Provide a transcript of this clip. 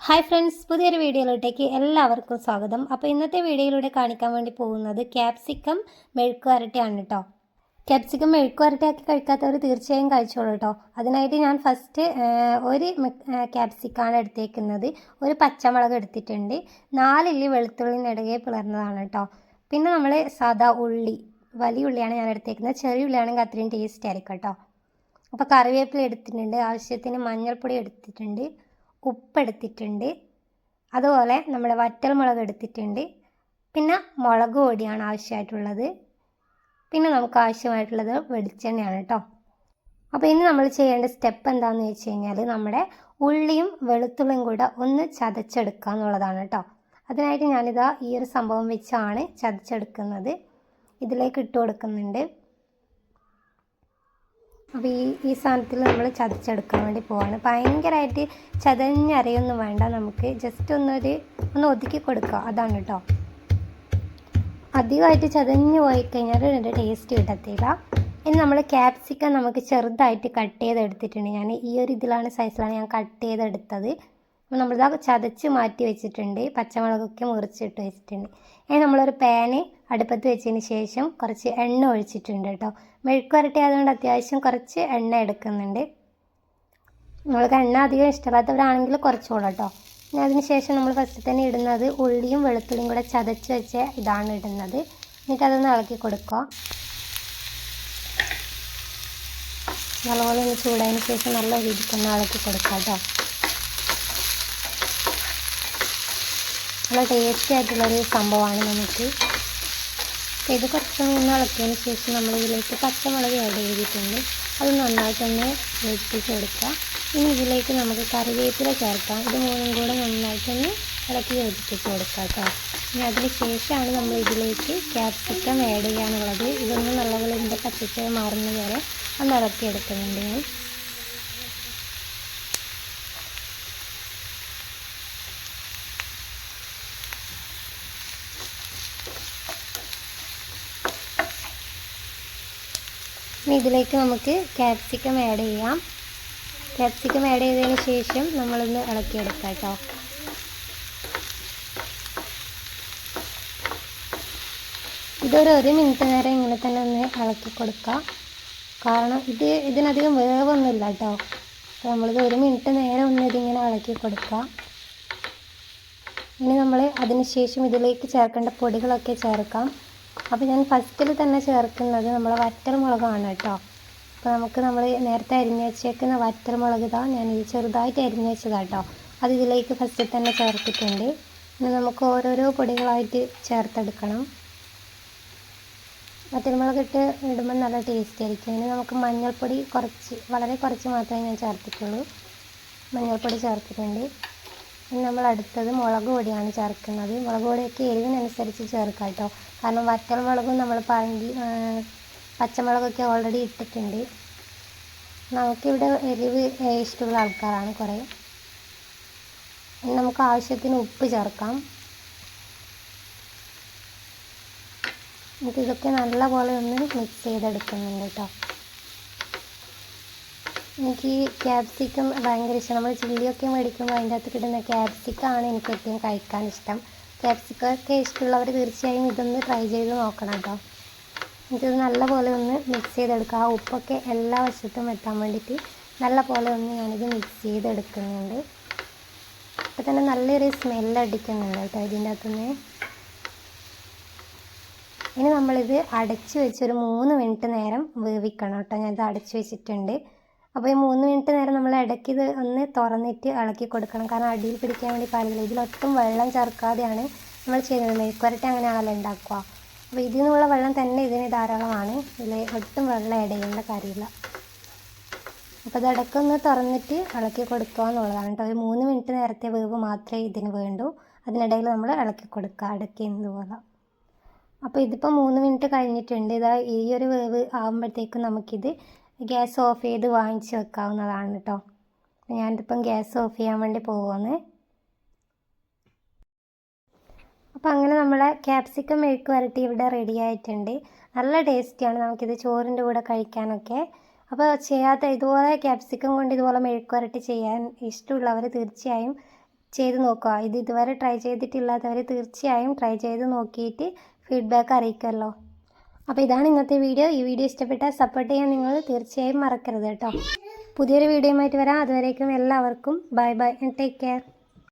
Hi friends പുതിയൊരു വീഡിയോയിലോട്ടേക്ക് എല്ലാവർക്കും സ്വാഗതം. അപ്പോൾ ഇന്നത്തെ വീഡിയോയിലൂടെ കാണിക്കാൻ വേണ്ടി പോകുന്നത് ക്യാപ്സിക്കം മെഴുക്ക് വരട്ടിയാണ് കേട്ടോ ക്യാപ്സിക്കം മെഴുക്ക് വരട്ടിയാക്കി കഴിക്കാത്തവർ തീർച്ചയായും കഴിച്ചോളൂ കേട്ടോ അതിനായിട്ട് ഞാൻ ഫസ്റ്റ് ഒരു ക്യാപ്സിക്കാണ് എടുത്തേക്കുന്നത്. ഒരു പച്ചമുളക് എടുത്തിട്ടുണ്ട്. നാലില്ലി വെളുത്തുള്ളി നെടുകെ പിളർന്നതാണ് കേട്ടോ പിന്നെ നമ്മൾ സാദാ ഉള്ളി വലിയ ഉള്ളിയാണ് ഞാൻ എടുത്തേക്കുന്നത്. ചെറിയ ഉള്ളിയാണെങ്കിൽ അത്രയും ടേസ്റ്റ് ആയിരിക്കും കേട്ടോ അപ്പോൾ കറിവേപ്പില എടുത്തിട്ടുണ്ട്. ആവശ്യത്തിന് മഞ്ഞൾപ്പൊടി എടുത്തിട്ടുണ്ട്. ഉപ്പ് എടുത്തിട്ടുണ്ട് അതുപോലെ നമ്മൾ വറ്റൽ മുളക് എടുത്തിട്ടുണ്ട്. പിന്നെ മുളക് പൊടിയാണ് ആവശ്യമായിട്ടുള്ളത്. പിന്നെ നമുക്ക് ആവശ്യമായിട്ടുള്ളത് വെളിച്ചെണ്ണയാണ് കേട്ടോ അപ്പോൾ ഇനി നമ്മൾ ചെയ്യേണ്ട സ്റ്റെപ്പ് എന്താണെന്ന് വെച്ച് കഴിഞ്ഞാൽ നമ്മുടെ ഉള്ളിയും വെളുത്തുള്ളിയും കൂടെ ഒന്ന് ചതച്ചെടുക്കുക എന്നുള്ളതാണ് കേട്ടോ അതിനായിട്ട് ഞാനിതാ ഈ ഒരു സംഭവം വെച്ചാണ് ചതച്ചെടുക്കുന്നത്. ഇതിലേക്ക് ഇട്ട് കൊടുക്കുന്നുണ്ട്. അപ്പോൾ ഈ ഈ സാധനത്തിൽ നമ്മൾ ചതച്ചെടുക്കാൻ വേണ്ടി പോവാണ്. ഭയങ്കരമായിട്ട് ചതഞ്ഞറിയൊന്നും വേണ്ട. നമുക്ക് ജസ്റ്റ് ഒന്നൊരു ഒന്ന് ഒതുക്കി കൊടുക്കുക അതാണ് കേട്ടോ അധികമായിട്ട് ചതഞ്ഞ് പോയി കഴിഞ്ഞാൽ ഇതിന്റെ ടേസ്റ്റ് കിട്ടത്തില്ല. ഇനി നമ്മൾ ക്യാപ്സിക്കം നമുക്ക് ചെറുതായിട്ട് കട്ട് ചെയ്തെടുത്തിട്ടുണ്ട്. ഞാൻ ഈ ഒരു ഇതിലാണ് സൈസിലാണ് ഞാൻ കട്ട് ചെയ്തെടുത്തത്. അപ്പോൾ നമ്മളിതാ ചതച്ച് മാറ്റി വെച്ചിട്ടുണ്ട്. പച്ചമുളകൊക്കെ മുറിച്ചിട്ട് വെച്ചിട്ടുണ്ട്. ഇനി നമ്മളൊരു പാന് അടുപ്പത്ത് വെച്ചതിന് ശേഷം കുറച്ച് എണ്ണ ഒഴിച്ചിട്ടുണ്ട് കേട്ടോ. മെഴുക്ക് വരട്ടി ആയതുകൊണ്ട് അത്യാവശ്യം കുറച്ച് എണ്ണ എടുക്കുന്നുണ്ട്. നമ്മൾക്ക് എണ്ണ അധികം ഇഷ്ടമില്ലാത്തവരാണെങ്കിൽ കുറച്ചോളൂ കേട്ടോ. ഇനി അതിന് ശേഷം നമ്മൾ ഫസ്റ്റ് തന്നെ ഇടുന്നത് ഉള്ളിയും വെളുത്തുള്ളിയും കൂടെ ചതച്ച് വെച്ച ഇതാണ് ഇടുന്നത്. എന്നിട്ട് അതൊന്ന് ഇളക്കി കൊടുക്കുക. നല്ലപോലെ ഒന്ന് ചൂടായതിന് ശേഷം നല്ല രീതിക്ക് ഒന്ന് ഇളക്കി കൊടുക്കാം കേട്ടോ. നല്ല ടേസ്റ്റി ആയിട്ടുള്ളൊരു സംഭവമാണ് നമുക്ക്. ഇത് കുറച്ച് ഒന്ന് ഇളക്കിയതിന് ശേഷം നമ്മൾ ഇതിലേക്ക് പച്ചമുളക് ആഡ് ചെയ്തിട്ടുണ്ട്. അത് നന്നായിട്ടൊന്ന് വെട്ടിച്ച് കൊടുക്കുക ഇനി ഇതിലേക്ക് നമുക്ക് കറിവേപ്പില ചേർക്കാം. ഇത് മൂന്നും കൂടെ നന്നായിട്ടൊന്ന് ഇളക്കി യോജിപ്പിച്ച് കൊടുക്കുക കേട്ടോ. ഇനി അതിന് ശേഷമാണ് നമ്മൾ ഇതിലേക്ക് ക്യാപ്സിക്കം ആഡ് ചെയ്യാനുള്ളത്. ഇതൊന്നും നല്ലപോലെ ഇതിന്റെ പച്ചക്കറി മാറുന്നതുവരെ ഒന്ന് ഇളക്കിയെടുക്കുന്നുണ്ട് ഞാൻ. ഇനി ഇതിലേക്ക് നമുക്ക് ക്യാപ്സിക്കം ആഡ് ചെയ്യാം. ക്യാപ്സിക്കം ആഡ് ചെയ്തതിന് ശേഷം നമ്മളൊന്ന് ഇളക്കിയെടുക്കാം കേട്ടോ. ഇതൊരു ഒരു മിനിറ്റ് നേരം ഇങ്ങനെ തന്നെ ഒന്ന് ഇളക്കി കൊടുക്കാം. കാരണം ഇത് ഇതിനധികം വേവൊന്നുമില്ല കേട്ടോ. അപ്പോൾ നമ്മളിത് ഒരു മിനിറ്റ് നേരം ഒന്ന് ഇതിങ്ങനെ ഇളക്കി കൊടുക്കാം. ഇനി നമ്മൾ അതിന് ശേഷം ഇതിലേക്ക് ചേർക്കേണ്ട പൊടികളൊക്കെ ചേർക്കാം. അപ്പോൾ ഞാൻ ഫസ്റ്റിൽ തന്നെ ചേർക്കുന്നത് നമ്മളെ വറ്റൽമുളകാണ് കേട്ടോ. അപ്പോൾ നമുക്ക് നമ്മൾ നേരത്തെ അരിഞ്ഞ് വെച്ചേക്കുന്ന വറ്റൽമുളക് ഇതാ ഞാൻ ഈ ചെറുതായിട്ട് അരിഞ്ഞ് വെച്ചതാണ് കേട്ടോ. അത് ഇതിലേക്ക് ഫസ്റ്റിൽ തന്നെ ചേർത്തിട്ടുണ്ട്. ഇനി നമുക്ക് ഓരോരോ പൊടികളായിട്ട് ചേർത്തെടുക്കണം. വറ്റൽമുളക് ഇട്ട് ഇടുമ്പോൾ നല്ല ടേസ്റ്റ് ആയിരിക്കും. ഇനി നമുക്ക് മഞ്ഞൾപ്പൊടി കുറച്ച് വളരെ കുറച്ച് മാത്രമേ ഞാൻ ചേർത്തിട്ടുള്ളൂ. മഞ്ഞൾപ്പൊടി ചേർത്തിട്ടുണ്ട്. നമ്മൾ അടുത്തത് മുളക് പൊടിയാണ് ചേർക്കുന്നത്. മുളക് പൊടിയൊക്കെ എരിവിനനുസരിച്ച് ചേർക്കാം കേട്ടോ. കാരണം വറ്റൽ മുളകും നമ്മൾ പറങ്കി പച്ചമുളകൊക്കെ ഓൾറെഡി ഇട്ടിട്ടുണ്ട്. നമുക്കിവിടെ എരിവ് ഇഷ്ടമുള്ള ആൾക്കാരാണ് കുറേ. ഇനി നമുക്ക് ആവശ്യത്തിന് ഉപ്പ് ചേർക്കാം. ഇതൊക്കെ നല്ലപോലെ ഒന്ന് മിക്സ് ചെയ്തെടുക്കുന്നുണ്ട് കേട്ടോ. എനിക്ക് ക്യാപ്സിക്കം ഭയങ്കര ഇഷ്ടം. നമ്മൾ ചില്ലിയൊക്കെ മേടിക്കുമ്പോൾ അതിന്റെ അകത്ത് കിട്ടുന്ന ക്യാപ്സിക്കമാണ് എനിക്ക് ഏറ്റവും കഴിക്കാൻ ഇഷ്ടം. ക്യാപ്സിക്കൊക്കെ ഇഷ്ടമുള്ളവർ തീർച്ചയായും ഇതൊന്ന് ട്രൈ ചെയ്ത് നോക്കണം കേട്ടോ. എനിക്കിത് നല്ലപോലെ ഒന്ന് മിക്സ് ചെയ്തെടുക്കുക ആ ഉപ്പൊക്കെ എല്ലാ വശത്തും എത്താൻ വേണ്ടിയിട്ട് നല്ല പോലെ ഒന്ന് ഞാനിത് മിക്സ് ചെയ്തെടുക്കുന്നുണ്ട്. ഇപ്പം തന്നെ നല്ലൊരു സ്മെല്ലടിക്കുന്നുണ്ട് കേട്ടോ ഇതിന്റെ അകത്തുനിന്ന് ഇനി നമ്മളിത് അടച്ചു വെച്ചൊരു മൂന്ന് മിനിറ്റ് നേരം വേവിക്കണം കേട്ടോ. ഞാനിത് അടച്ചു വെച്ചിട്ടുണ്ട്. അപ്പോൾ ഈ മൂന്ന് മിനിറ്റ് നേരം നമ്മൾ ഇടയ്ക്ക് ഇത് ഒന്ന് തുറന്നിട്ട് ഇളക്കി കൊടുക്കണം. കാരണം അടിയിൽ പിടിക്കാൻ വേണ്ടി പാടില്ല. ഇതിലൊട്ടും വെള്ളം ചേർക്കാതെയാണ് നമ്മൾ ചെയ്യുന്നത്. മെഴുക്കുവരട്ടി അങ്ങനെയാണല്ലോ ഉണ്ടാക്കുക. അപ്പോൾ ഇതിൽ നിന്നുള്ള വെള്ളം തന്നെ ഇതിന് ധാരാളമാണ്. ഇതിൽ ഒട്ടും വെള്ളം ചെയ്യേണ്ട കാര്യമില്ല. അപ്പോൾ ഇത് ഇടയ്ക്കൊന്ന് തുറന്നിട്ട് ഇളക്കി കൊടുക്കുക എന്നുള്ളതാണ് കേട്ടോ. ഒരു മൂന്ന് മിനിറ്റ് നേരത്തെ വേവ് മാത്രമേ ഇതിന് വേണ്ടൂ. അതിനിടയിൽ നമ്മൾ ഇളക്കി കൊടുക്കുക. ഇടയ്ക്ക് പോലെ അപ്പോൾ ഇതിപ്പോൾ മൂന്ന് മിനിറ്റ് കഴിഞ്ഞിട്ടുണ്ട്. ഇതാ ഈ ഒരു വേവ് ആകുമ്പോഴത്തേക്കും നമുക്കിത് ഗ്യാസ് ഓഫ് ചെയ്ത് വാങ്ങിച്ച് വെക്കാവുന്നതാണ് കേട്ടോ ഞാനിതിപ്പം ഗ്യാസ് ഓഫ് ചെയ്യാൻ വേണ്ടി പോകുമെന്ന് അപ്പോൾ അങ്ങനെ നമ്മളെ ക്യാപ്സിക്കം മെഴുക്ക് വരട്ടി ഇവിടെ റെഡി ആയിട്ടുണ്ട്. നല്ല ടേസ്റ്റിയാണ് നമുക്കിത് ചോറിന്റെ കൂടെ കഴിക്കാനൊക്കെ. അപ്പോൾ ചെയ്യാത്ത ഇതുപോലെ ക്യാപ്സിക്കം കൊണ്ട് ഇതുപോലെ മെഴുക്ക് വരട്ടി ചെയ്യാൻ ഇഷ്ടമുള്ളവർ തീർച്ചയായും ചെയ്ത് നോക്കുക. ഇത് ഇതുവരെ ട്രൈ ചെയ്തിട്ടില്ലാത്തവർ തീർച്ചയായും ട്രൈ ചെയ്ത് നോക്കിയിട്ട് ഫീഡ്ബാക്ക് അറിയിക്കുമല്ലോ അപ്പോൾ ഇതാണ് ഇന്നത്തെ വീഡിയോ. ഈ വീഡിയോ ഇഷ്ടപ്പെട്ടാൽ സപ്പോർട്ട് ചെയ്യാൻ നിങ്ങൾ തീർച്ചയായും മറക്കരുത് കേട്ടോ. പുതിയൊരു വീഡിയോയുമായിട്ട് വരാം. അതുവരേക്കും എല്ലാവർക്കും bye bye and take care